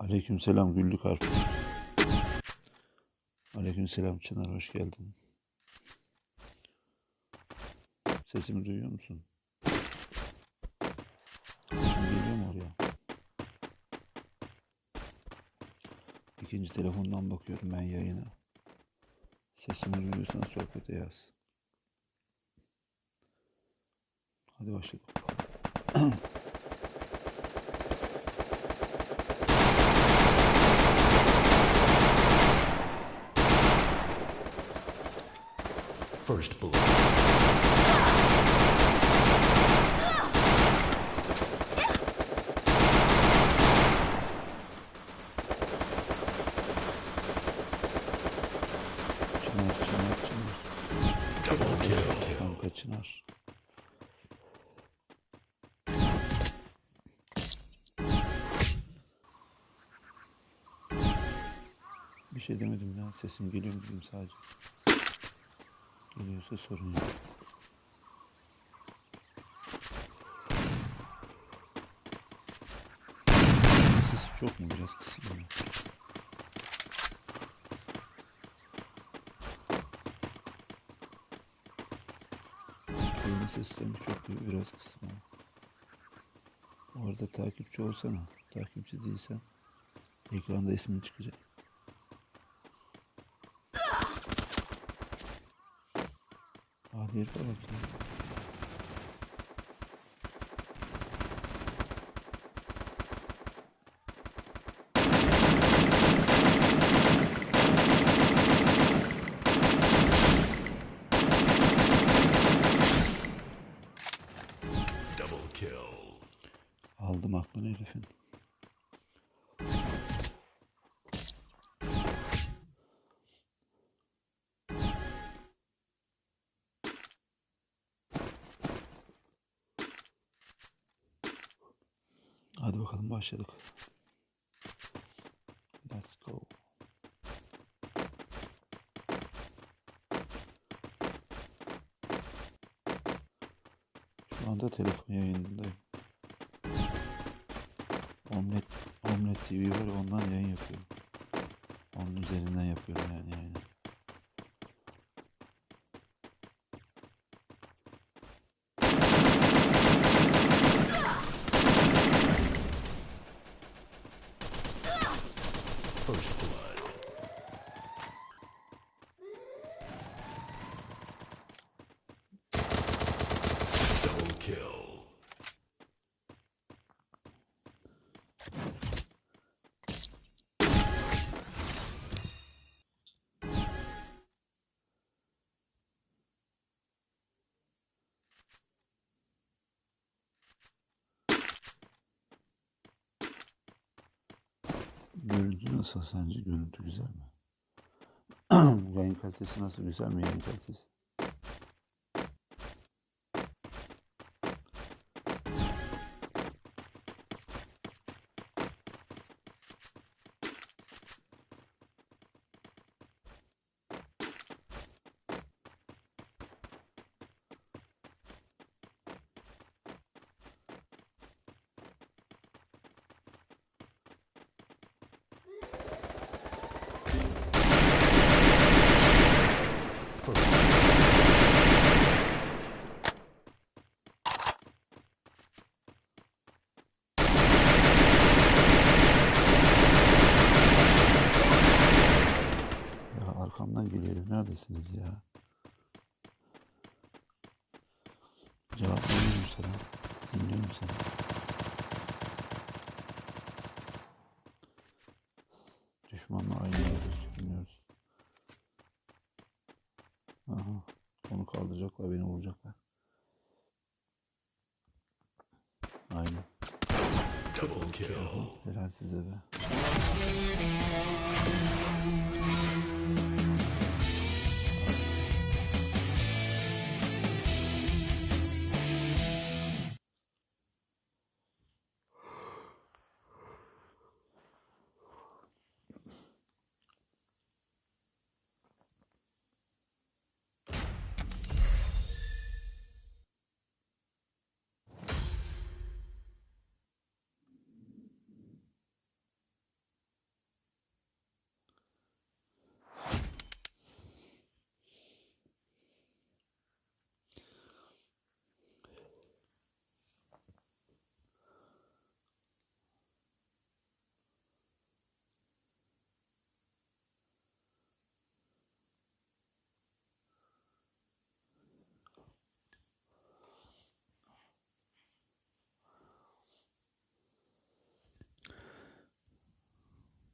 Aleykümselam Güllü Karpuz. Aleykümselam Çınar hoş geldin. Sesimi duyuyor musun? Sesim geliyor mu oraya? İkinci telefondan bakıyorum ben yayına. Sesimi duyuyorsan sohbete yaz. Hadi başlayalım. First Çınar. Triple kill. Kanka Çınar. Bir şey demedim ya. Sesim geliyor mu dedim sadece. Geliyorsa sorun yok. Sesi çok mu? Biraz kısayım mı? Oyunun seslerini çok duyuyor. Biraz kısma. Bu arada takipçi olsana. Takipçi değilsen ekranda ismin çıkacak. Hadi herife bak ya. Double kill. Aldım aklını herifin. Başladık. Let's go. Şu anda telefon yayınındayım. Omlet, Omlet TV var ondan yayın yapıyorum. Onun üzerinden yapıyorum yani yayını. First blood. Double kill. Görüntü nasıl sence? Görüntü güzel mi? yayın kalitesi nasıl? Güzel mi yayın kalitesi? Ya arkamdan geliyor. Neredesiniz ya? Cevap veriyorum sana. Dinliyorum seni. Düşmanla aynı yerde sürünüyoruz. Aha. Onu kaldıracaklar, beni vuracaklar. Aynen. Double kill. Helal size be.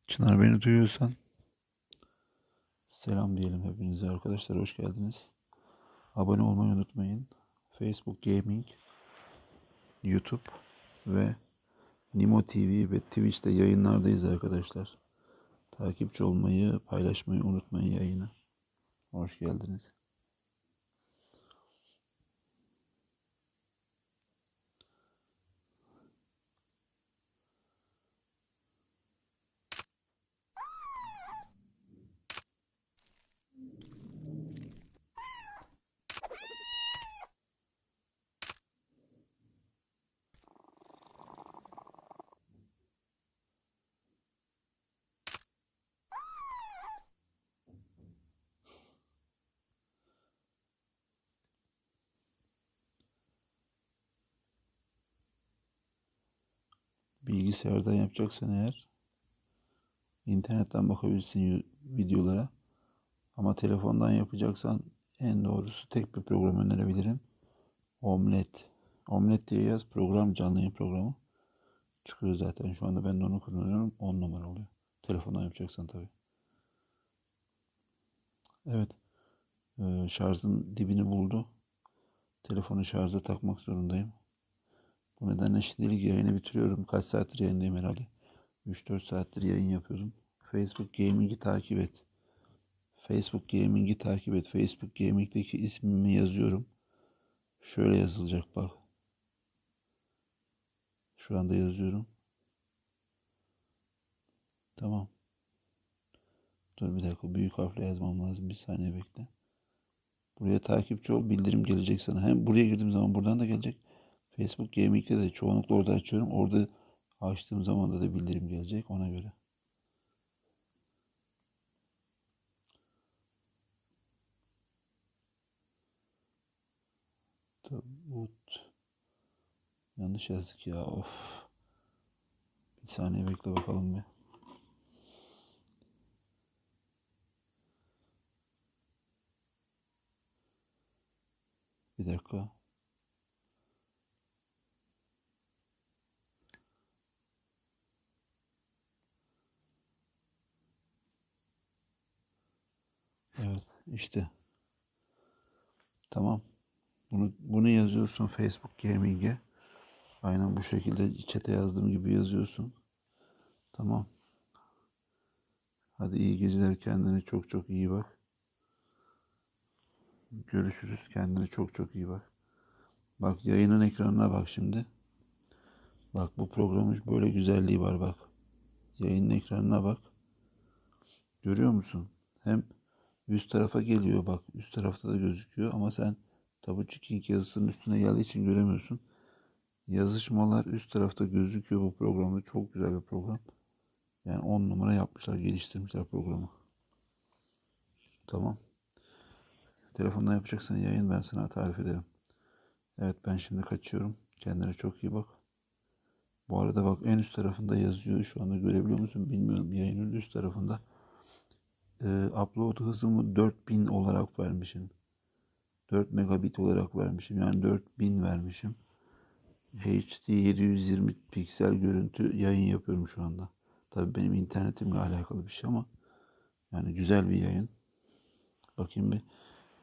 Çınar beni duyuyorsan selam diyelim hepinize arkadaşlar hoş geldiniz. Abone olmayı unutmayın. Facebook Gaming, YouTube ve Nimo TV ve Twitch'te yayınlardayız arkadaşlar. Takipçi olmayı, paylaşmayı unutmayın yayını. Hoş geldiniz. Bilgisayardan yapacaksan eğer internetten bakabilirsin videolara. Ama telefondan yapacaksan en doğrusu tek bir program önerebilirim. Omlet. Omlet diye yaz program canlı yayın programı. Çıkıyor zaten. Şu anda ben de onu kullanıyorum. 10 numara oluyor. Telefondan yapacaksan tabii. Evet. Ee, şarjın dibini buldu. Telefonu şarja takmak zorundayım. Bu nedenle şimdilik yayını bitiriyorum. Kaç saattir yayındayım herhalde. 3-4 saattir yayın yapıyorum. Facebook Gaming'i takip et. Facebook Gaming'i takip et. Facebook Gaming'deki ismimi yazıyorum. Şöyle yazılacak bak. Şu anda yazıyorum. Tamam. Dur bir dakika. Büyük harfle yazmam lazım. Bir saniye bekle. Buraya takipçi ol. Bildirim gelecek sana. Hem buraya girdiğim zaman buradan da gelecek. Facebook Gaming'de de çoğunlukla orada açıyorum. Orada açtığım zaman da, da bildirim gelecek ona göre. Tabut. Yanlış yazdık ya. Of. Bir saniye bekle bakalım bir. Bir dakika. Evet işte. Tamam. Bunu, bunu yazıyorsun Facebook Gaming'e. Aynen bu şekilde chat'e yazdığım gibi yazıyorsun. Tamam. Hadi iyi geceler. Kendine çok çok iyi bak. Görüşürüz. Kendine çok çok iyi bak. Bak yayının ekranına bak şimdi. Bak bu programın böyle güzelliği var bak. Yayının ekranına bak. Görüyor musun? Hem üst tarafa geliyor bak. Üst tarafta da gözüküyor ama sen Tabuçi King yazısının üstüne geldiği için göremiyorsun. Yazışmalar üst tarafta gözüküyor bu programda. Çok güzel bir program. Yani 10 numara yapmışlar, geliştirmişler programı. Tamam. Telefondan yapacaksan yayın ben sana tarif ederim. Evet ben şimdi kaçıyorum. Kendine çok iyi bak. Bu arada bak en üst tarafında yazıyor. Şu anda görebiliyor musun bilmiyorum. Yayının üst tarafında. Ee, upload hızımı 4000 olarak vermişim. 4 megabit olarak vermişim. Yani 4000 vermişim. HD 720 piksel görüntü yayın yapıyorum şu anda. Tabii benim internetimle alakalı bir şey ama yani güzel bir yayın. Bakayım bir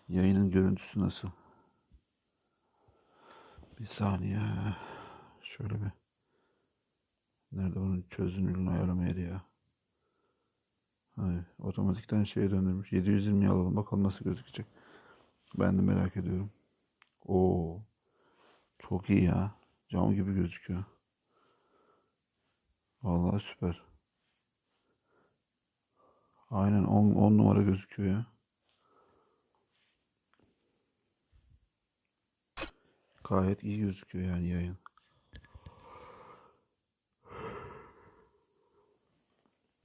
yayının görüntüsü nasıl. Bir saniye. Şöyle bir. Nerede bunun çözünürlüğünü ayarlamaydı ya. Hayır, otomatikten şeye döndürmüş. 720'yi alalım. Bakalım nasıl gözükecek. Ben de merak ediyorum. Oo. Çok iyi ya. Cam gibi gözüküyor. Vallahi süper. Aynen 10 10 numara gözüküyor ya. Gayet iyi gözüküyor yani yayın.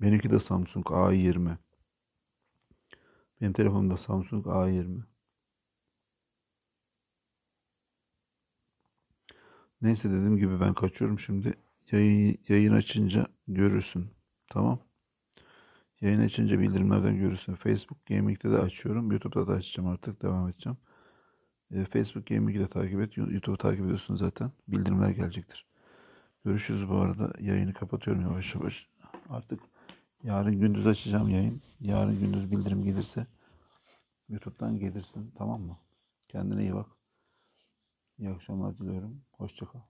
Benimki de Samsung A20. Benim telefonum da Samsung A20. Neyse dediğim gibi ben kaçıyorum şimdi. Yayın, yayın açınca görürsün. Tamam. Yayın açınca bildirimlerden görürsün. Facebook Gaming'de de açıyorum. YouTube'da da açacağım artık. Devam edeceğim. E, Facebook Gaming'i de takip et. YouTube'u takip ediyorsun zaten. Bildirimler gelecektir. Görüşürüz bu arada. Yayını kapatıyorum yavaş yavaş. Artık Yarın gündüz açacağım yayın. Yarın gündüz bildirim gelirse YouTube'dan gelirsin tamam mı? Kendine iyi bak. İyi akşamlar diliyorum. Hoşça kal.